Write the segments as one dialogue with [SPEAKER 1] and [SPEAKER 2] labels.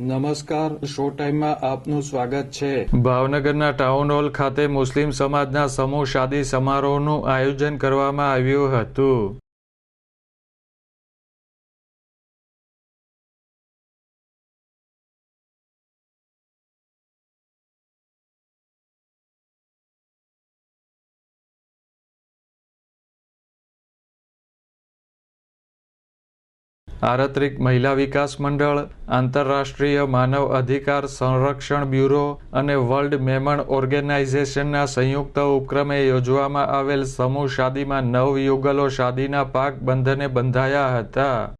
[SPEAKER 1] નમસ્કાર શો ટાઈમમાં આપનું સ્વાગત છે.
[SPEAKER 2] ભાવનગરના ટાઉન હોલ ખાતે મુસ્લિમ સમાજના સમૂહ શાદી સમારોહનું આયોજન કરવામાં આવ્યું હતું. આરત્રિક મહિલા વિકાસ મંડળ, આંતરરાષ્ટ્રીય માનવ અધિકાર સંરક્ષણ બ્યુરો અને વર્લ્ડ મેમણ ઓર્ગેનાઇઝેશનના સંયુક્ત ઉપક્રમે યોજવામાં આવેલ સમૂહ શાદીમાં નવ યુગલો શાદીના પાક બંધને બંધાયા હતા.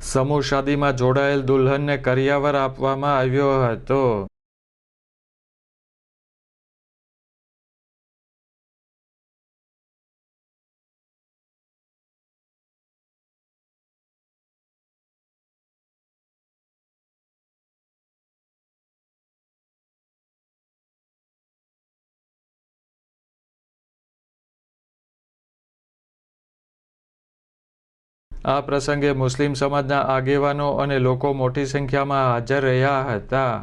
[SPEAKER 2] સમૂહ શાદીમાં જોડાયેલ દુલ્હનને કરિયાવર આપવામાં આવ્યો હતો. આ પ્રસંગે મુસ્લિમ સમાજના આગેવાનો અને લોકો મોટી સંખ્યામાં હાજર રહ્યા હતા.